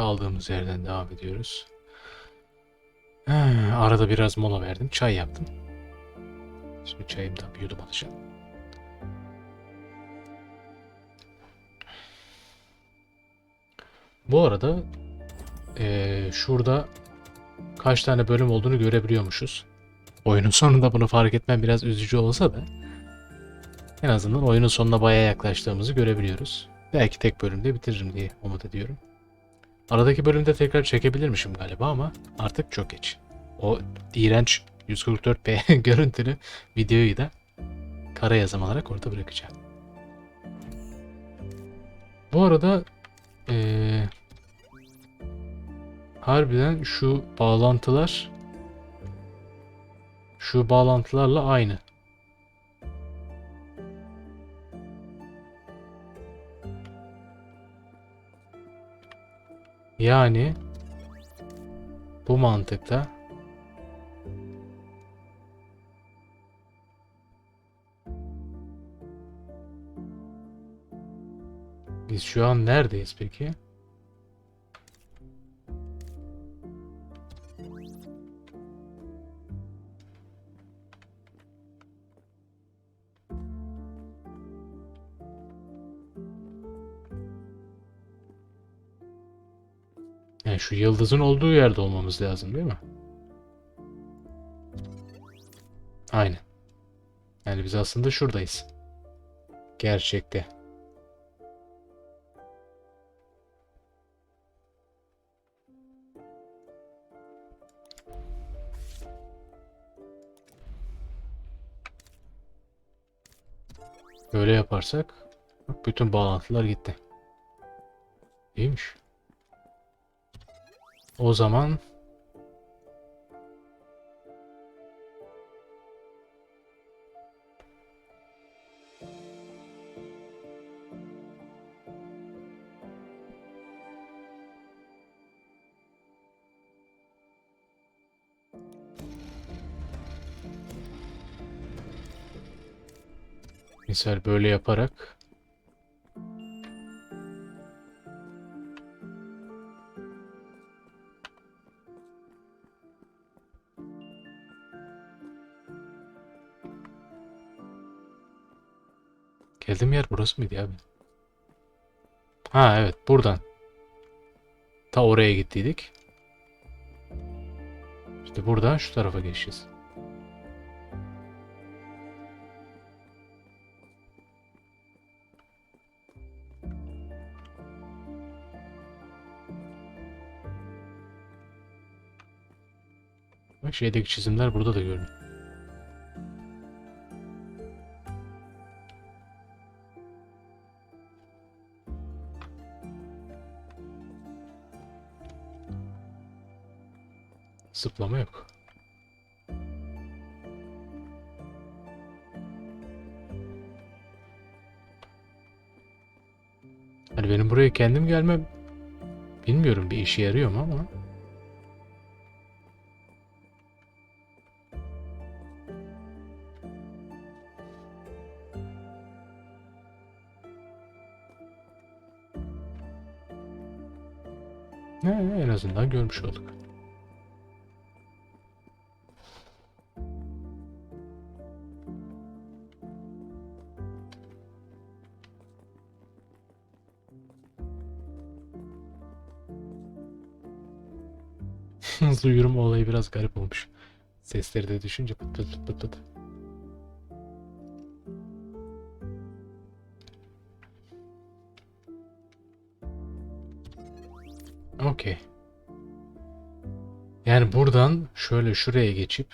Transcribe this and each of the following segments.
Kaldığımız yerden devam ediyoruz. Ha, arada biraz mola verdim. Çay yaptım. Şimdi çayımdan bir yudum alacağım. Bu arada eee, şurada kaç tane bölüm olduğunu görebiliyormuşuz. Oyunun sonunda bunu fark etmem biraz üzücü olsa da en azından oyunun sonuna bayağı yaklaştığımızı görebiliyoruz. Belki tek bölümde bitiririm diye umut ediyorum. Aradaki bölümde tekrar çekebilirmişim galiba ama artık çok geç. O iğrenç 144p görüntülü videoyu da kara yazım olarak orada bırakacağım. Bu arada eee, harbiden şu bağlantılar şu bağlantılarla aynı. Yani bu mantıkla biz şu an neredeyiz peki? Yani şu yıldızın olduğu yerde olmamız lazım değil mi? Aynen. Yani biz aslında şuradayız. Gerçekte. Böyle yaparsak bütün bağlantılar gitti. İyiymiş. O zaman misal böyle yaparak Geldiğim yer burası mıydı abi? Ha evet buradan. Ta oraya gittiydik. İşte buradan şu tarafa geçeceğiz. Bak şeydeki çizimler burada da görünüyor. Zıplama yok. Hani benim buraya kendim gelmem bilmiyorum bir işe yarıyor mu ama ne en azından görmüş olduk. Hızlı yürüme olayı biraz garip olmuş. Sesleri de düşünce pıt pıt pıt pıt. Okey. Yani buradan şöyle şuraya geçip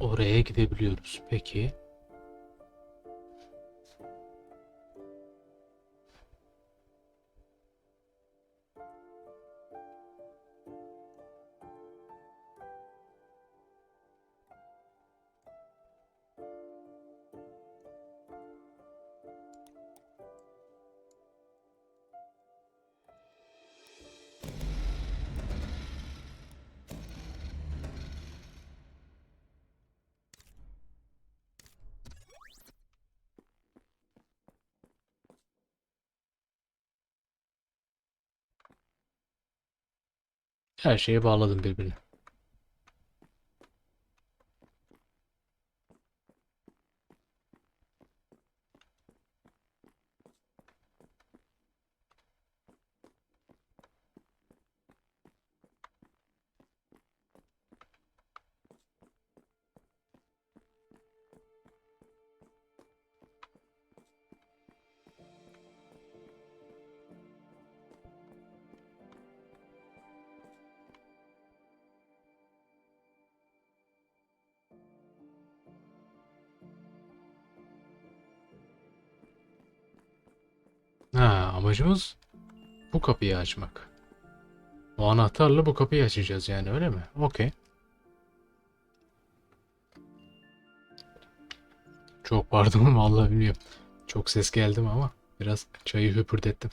oraya gidebiliyoruz. Peki. Her şeyi bağladım birbirine. Amacımız bu kapıyı açmak. O anahtarla bu kapıyı açacağız yani öyle mi? Okey. Çok pardon vallahi bilmiyorum. Çok ses geldi mi ama biraz çayı höpürdettim.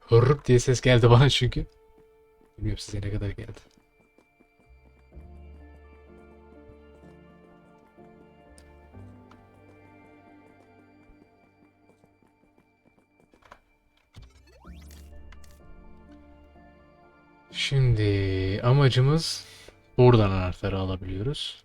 Hırrıp diye ses geldi bana çünkü. Bilmiyorum size ne kadar geldi. Şimdi amacımız buradan anahtarı alabiliyoruz.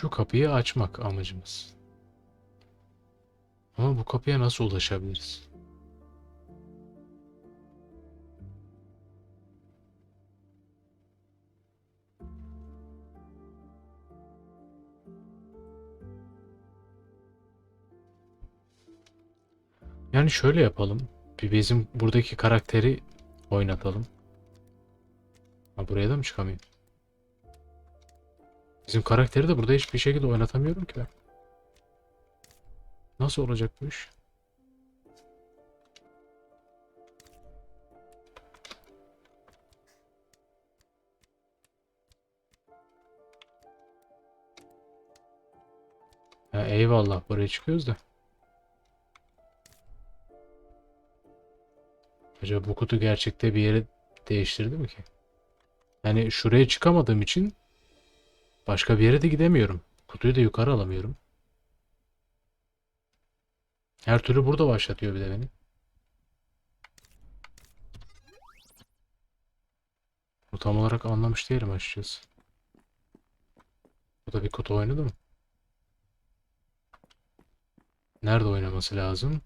Şu kapıyı açmak amacımız. Ama bu kapıya nasıl ulaşabiliriz? Yani şöyle yapalım. Bir bizim buradaki karakteri oynatalım. Ha buraya da mı çıkamıyor? Bizim karakteri de burada hiçbir şekilde oynatamıyorum ki ben. Nasıl olacak bu iş? Ha, eyvallah buraya çıkıyoruz da. Acaba bu kutu gerçekte bir yere değiştirdi mi ki? Yani şuraya çıkamadığım için başka bir yere de gidemiyorum. Kutuyu da yukarı alamıyorum. Her türlü burada başlatıyor bir de beni. Bu tam olarak anlamış değilim açıkçası. Bu da bir kutu oynadı mı? Nerede oynaması lazım?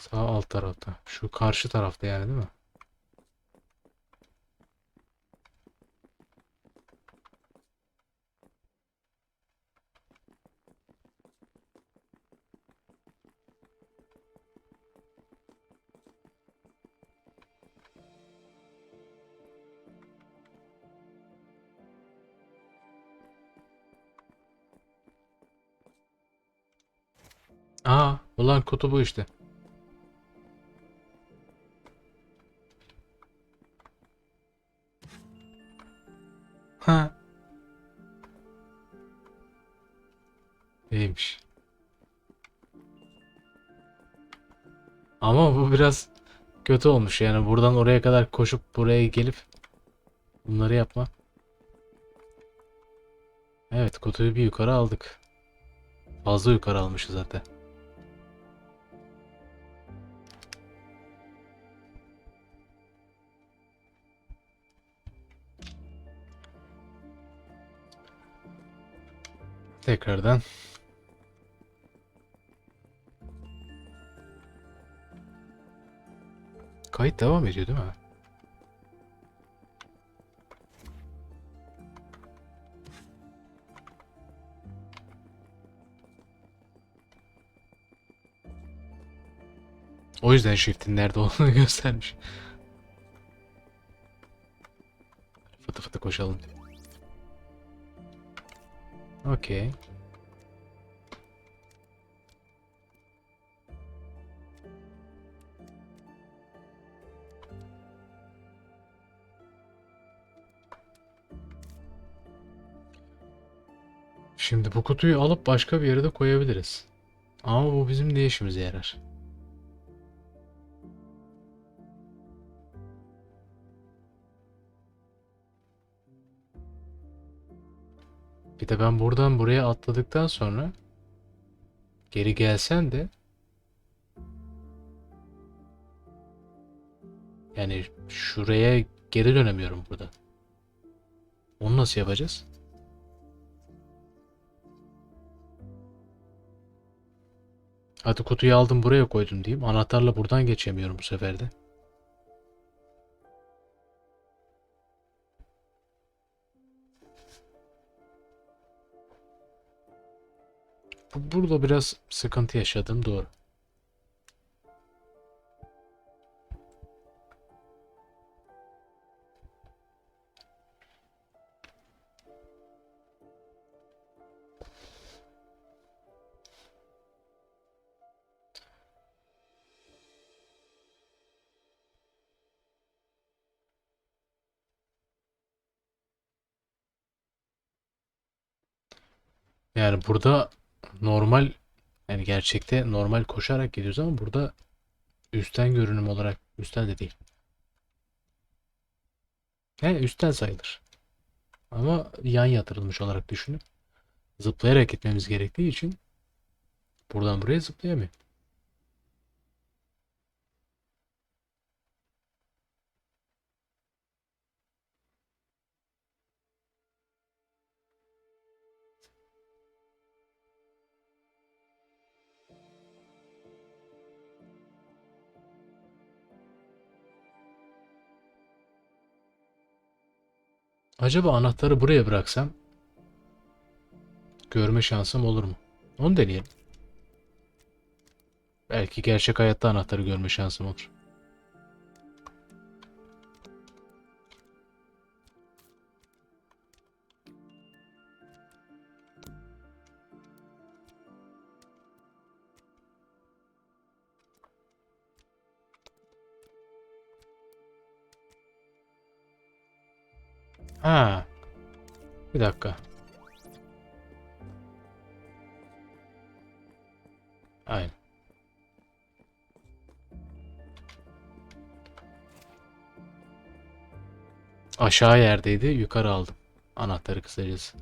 Sağ alt tarafta. Şu karşı tarafta yani değil mi? Aa, ulan kutu bu işte. Ha. İyiymiş. Ama bu biraz kötü olmuş yani buradan oraya kadar koşup buraya gelip bunları yapma. Evet kutuyu bir yukarı aldık. Fazla yukarı almışız zaten. Tekrardan. Kayıt devam ediyor değil mi? O yüzden shift'in nerede olduğunu göstermiş. Fıtı fıtı koşalım. Okey. Şimdi bu kutuyu alıp başka bir yere de koyabiliriz. Ama bu bizim ne işimize yarar? De ben buradan buraya atladıktan sonra geri gelsen de yani şuraya geri dönemiyorum burada. Onu nasıl yapacağız? Hadi kutuyu aldım buraya koydum diyeyim. Anahtarla buradan geçemiyorum bu sefer de. Burada biraz sıkıntı yaşadım doğru. Yani burada normal yani gerçekte normal koşarak gidiyoruz ama burada üstten görünüm olarak üstten de değil. Yani üstten sayılır. Ama yan yatırılmış olarak düşünüp zıplayarak gitmemiz gerektiği için buradan buraya zıplayamıyor. Acaba anahtarı buraya bıraksam görme şansım olur mu? Onu deneyelim. Belki gerçek hayatta anahtarı görme şansım olur. Ha. Bir dakika. Aynen. Aşağı yerdeydi, yukarı aldım. Anahtarı kısacası.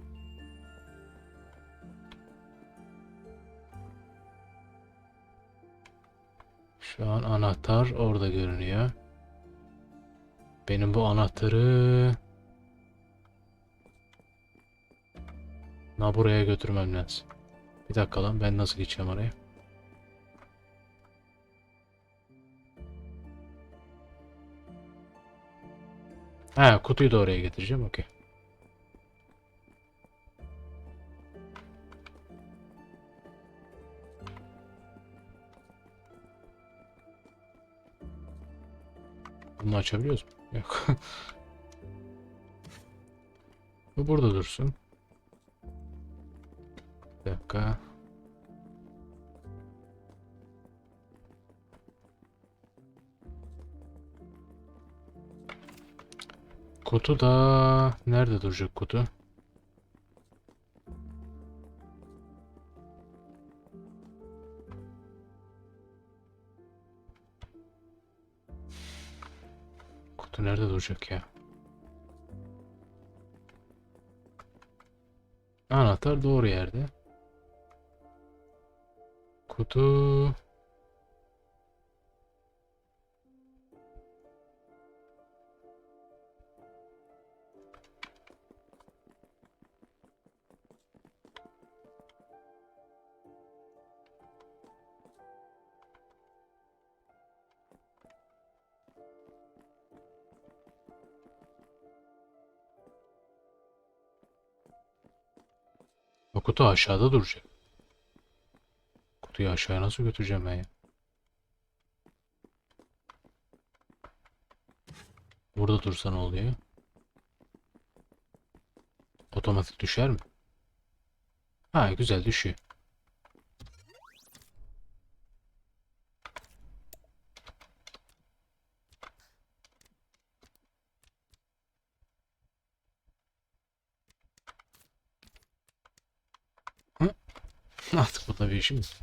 Şu an anahtar orada görünüyor. Benim bu anahtarı Na buraya götürmem lazım. Bir dakika lan ben nasıl geçeceğim oraya? Ha kutuyu da oraya getireceğim okey. Bunu açabiliyoruz mu? Yok. Bu burada dursun. Dakika. Kutu da nerede duracak kutu? Kutu nerede duracak ya? Anahtar doğru yerde. Kutu O kutu aşağıda duracak yoktu ya. Aşağıya nasıl götüreceğim ben ya? Burada dursa ne oluyor? Otomatik düşer mi? Ha güzel düşüyor. Hı? Artık burada bir işimiz.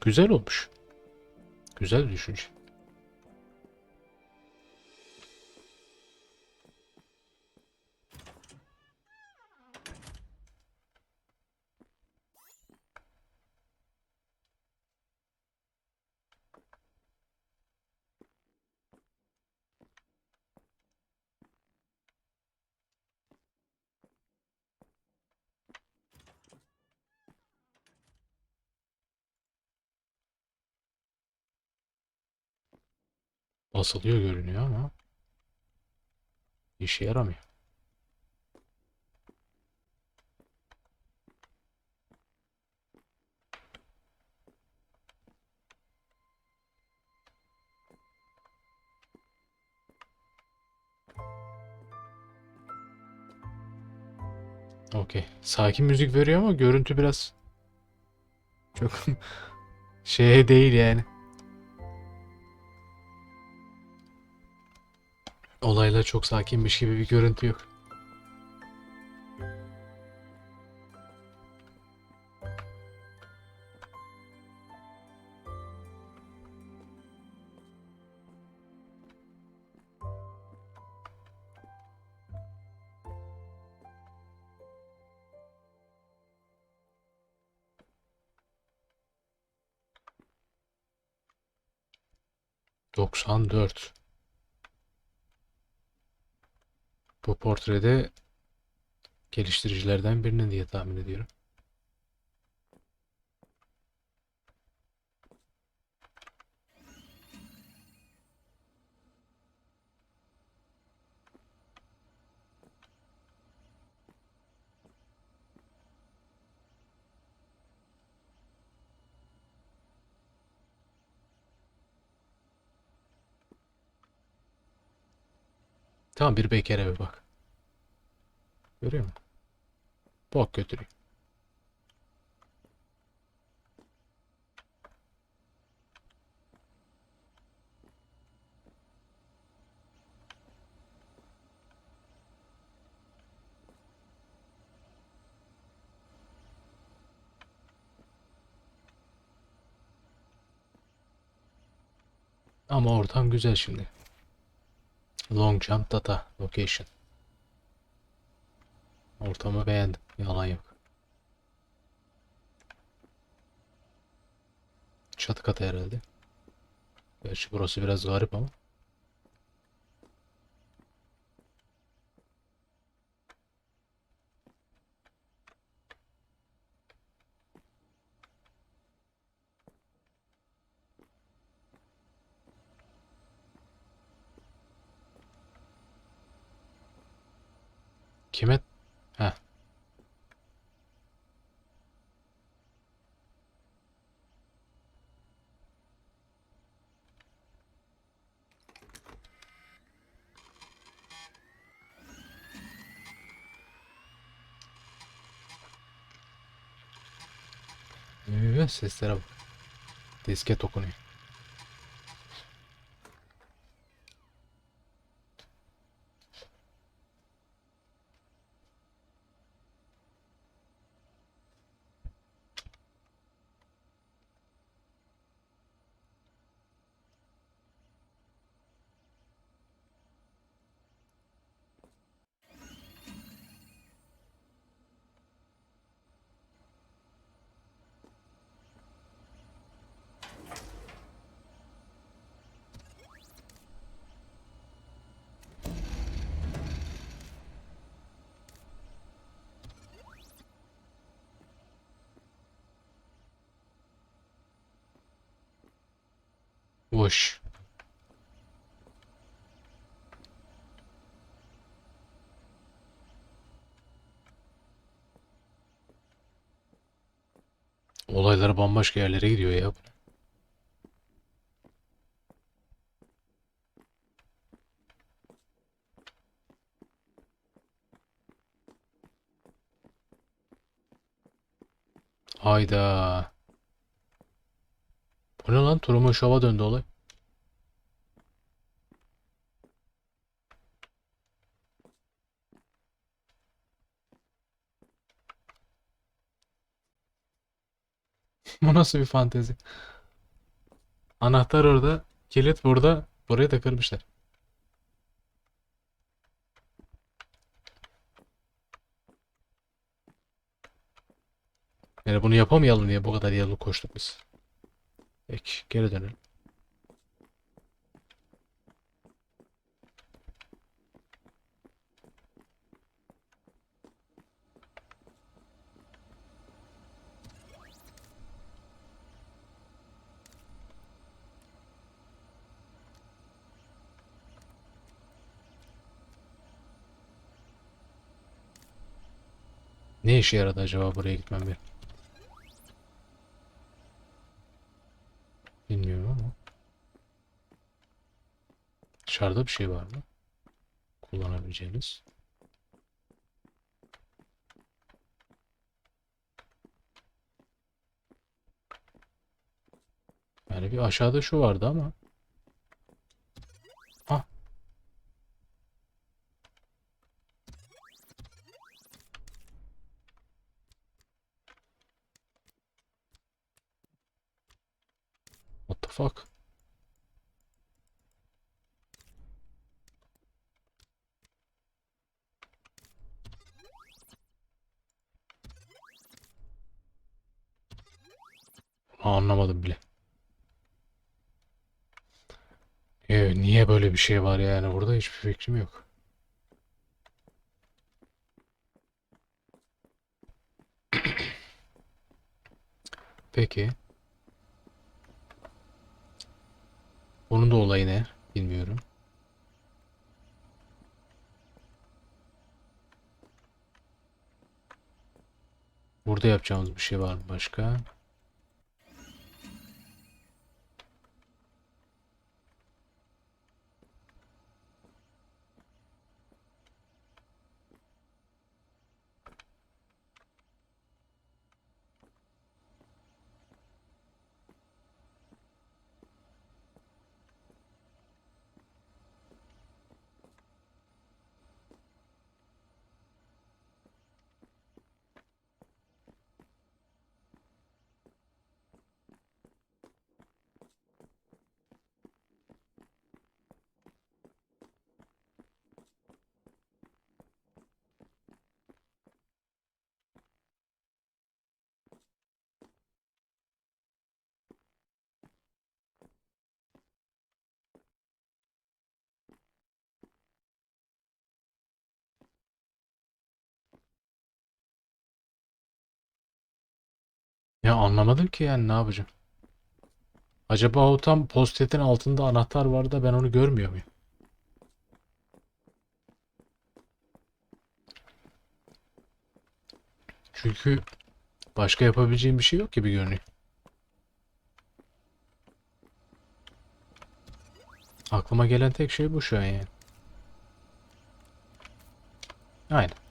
Güzel olmuş. Güzel düşünce. Basılıyor görünüyor ama işe yaramıyor. Okey. Sakin müzik veriyor ama görüntü biraz çok şey değil yani. Olaylar çok sakinmiş gibi bir görüntü yok. Doksan dört. Bu portrede geliştiricilerden birinin diye tahmin ediyorum. Tamam bir bekar evi bak. Görüyor musun? Bok götürüyor. Ama ortam güzel şimdi. Long jump data location. Ortamı beğendim. Yalan yok. Çatı katı herhalde. Gerçi burası biraz garip ama. Ee, seslere bak. Disket okunuyor. Boş. Olaylar bambaşka yerlere gidiyor ya. Hayda. Bu ne lan? Truman Show'a döndü olay. Bu nasıl bir fantezi? Anahtar orada, kilit burada. Buraya da kırmışlar. Yani bunu yapamayalım diye bu kadar yolu koştuk biz. Peki, geri dönelim. Ne işe yaradı acaba buraya gitmem benim? Bilmiyorum ama. Dışarıda bir şey var mı? Kullanabileceğiniz. Yani bir aşağıda şu vardı ama. Ha. What the fuck? Bunu Anlamadım bile. Ee, niye böyle bir şey var yani burada hiçbir fikrim yok. Peki. Bunun da olayı ne? Bilmiyorum. Burada yapacağımız bir şey var mı başka? Ya anlamadım ki yani ne yapacağım? Acaba o tam postetin altında anahtar var da ben onu görmüyor muyum? Çünkü başka yapabileceğim bir şey yok gibi görünüyor. Aklıma gelen tek şey bu şu an yani. Aynen.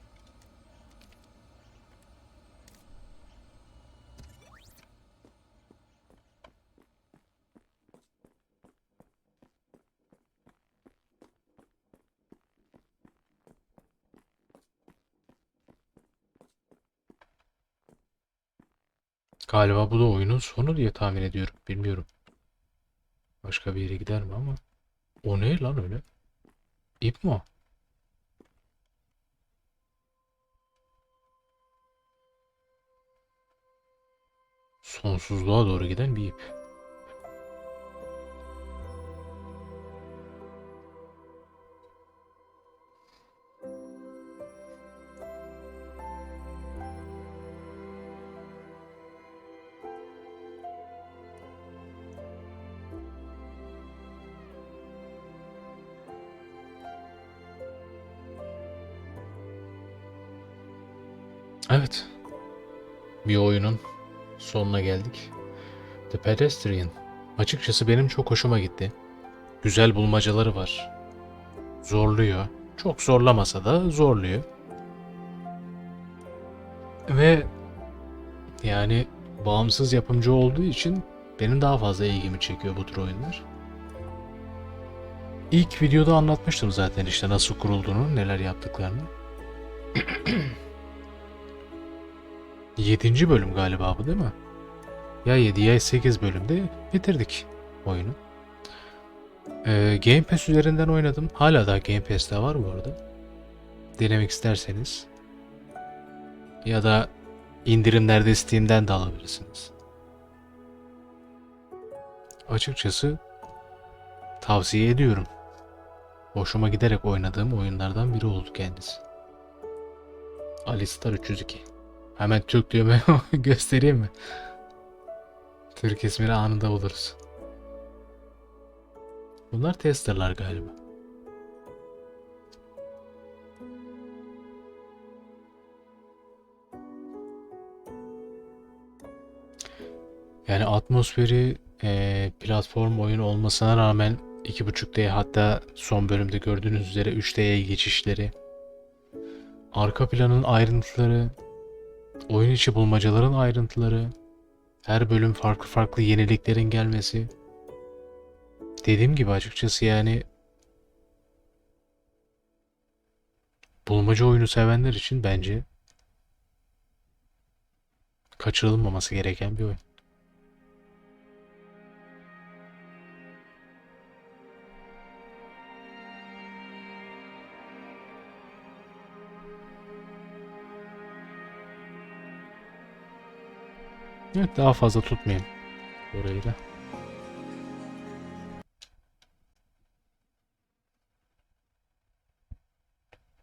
Galiba bu da oyunun sonu diye tahmin ediyorum. Bilmiyorum. Başka bir yere gider mi ama. O ne lan öyle? İp mi o? Sonsuzluğa doğru giden bir ip. Evet. Bir oyunun sonuna geldik. The Pedestrian. Açıkçası benim çok hoşuma gitti. Güzel bulmacaları var. Zorluyor. Çok zorlamasa da zorluyor. Ve yani bağımsız yapımcı olduğu için benim daha fazla ilgimi çekiyor bu tür oyunlar. İlk videoda anlatmıştım zaten işte nasıl kurulduğunu, neler yaptıklarını. Yedinci bölüm galiba bu değil mi? Ya 7 ya 8 bölümde bitirdik oyunu. Ee, Game Pass üzerinden oynadım. Hala da Game Pass'te var bu arada. Denemek isterseniz. Ya da indirimlerde Steam'den de alabilirsiniz. Açıkçası tavsiye ediyorum. Hoşuma giderek oynadığım oyunlardan biri oldu kendisi. Alistar 302. Hemen Türk düğme göstereyim mi? Türk ismini anında buluruz. Bunlar testerlar galiba. Yani atmosferi eee, platform oyunu olmasına rağmen 2.5D hatta son bölümde gördüğünüz üzere 3D'ye geçişleri, arka planın ayrıntıları, oyun içi bulmacaların ayrıntıları, her bölüm farklı farklı yeniliklerin gelmesi. Dediğim gibi açıkçası yani bulmaca oyunu sevenler için bence kaçırılmaması gereken bir oyun. Evet daha fazla tutmayayım orayı da.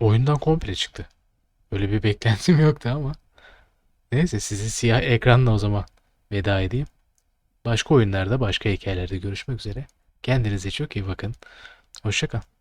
Oyundan komple çıktı. Öyle bir beklentim yoktu ama. Neyse sizi siyah ekranla o zaman veda edeyim. Başka oyunlarda, başka hikayelerde görüşmek üzere. Kendinize çok iyi bakın. Hoşçakalın.